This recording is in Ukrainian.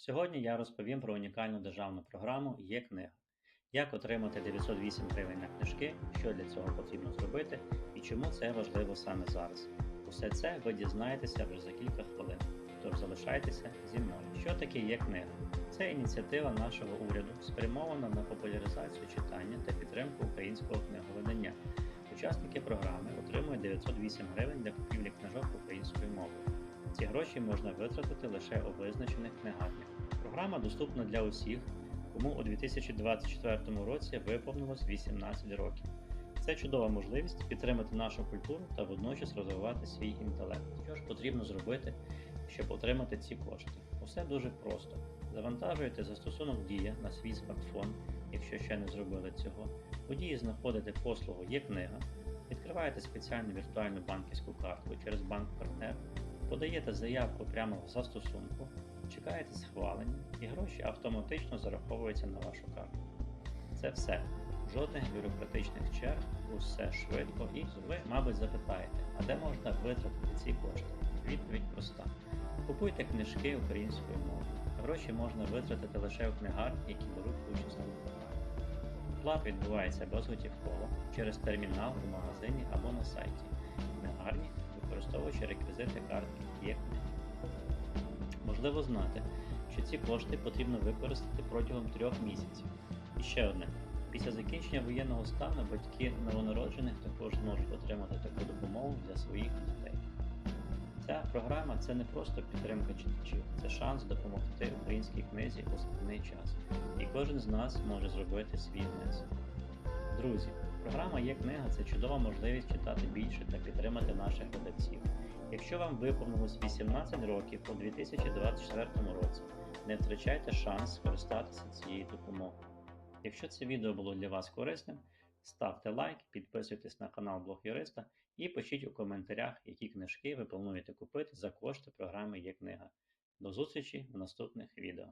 Сьогодні я розповім про унікальну державну програму Є книга. Як отримати 908 гривень на книжки, що для цього потрібно зробити і чому це важливо саме зараз. Усе це ви дізнаєтеся вже за кілька хвилин. Тож залишайтеся зі мною. Що таке є книга? Це ініціатива нашого уряду, спрямована на популяризацію читання та підтримку українського книговидання. Учасники програми отримують 908 гривень для купівлі книжок гроші можна витратити лише у визначених книгарнях. Програма доступна для усіх, кому у 2024 році виповнилось 18 років. Це чудова можливість підтримати нашу культуру та водночас розвивати свій інтелект. Що ж потрібно зробити, щоб отримати ці кошти? Усе дуже просто. Завантажуєте застосунок Дія на свій смартфон, якщо ще не зробили цього. У Дії знаходите послугу Є книга, відкриваєте спеціальну віртуальну банківську картку через банк-партнер, подаєте заявку прямо в застосунку, чекаєте схвалення і гроші автоматично зараховуються на вашу карту. Це все. Жодних бюрократичних черг, усе швидко і ви, мабуть, запитаєте, а де можна витратити ці кошти? Відповідь проста. Купуйте книжки українською мовою. Гроші можна витратити лише у книгарні, які беруть участь у програмі. Оплата відбувається безготівково через термінал у магазині або на сайті книгарні, використовуючи реквізити картки книги. Можливо знати, що ці кошти потрібно використати протягом трьох місяців. І ще одне. Після закінчення воєнного стану батьки новонароджених також зможуть отримати таку допомогу для своїх дітей. Ця програма це не просто підтримка читачів, це шанс допомогти українській книзі у складний час. І кожен з нас може зробити свій внесок. Друзі, програма Є книга це чудова можливість читати більше та підтримати наших глядачів. Якщо вам виповнилось 18 років у 2024 році, не втрачайте шанс скористатися цією допомогою. Якщо це відео було для вас корисним, ставте лайк, підписуйтесь на канал Блог Юриста і пишіть у коментарях, які книжки ви плануєте купити за кошти програми Є книга. До зустрічі в наступних відео.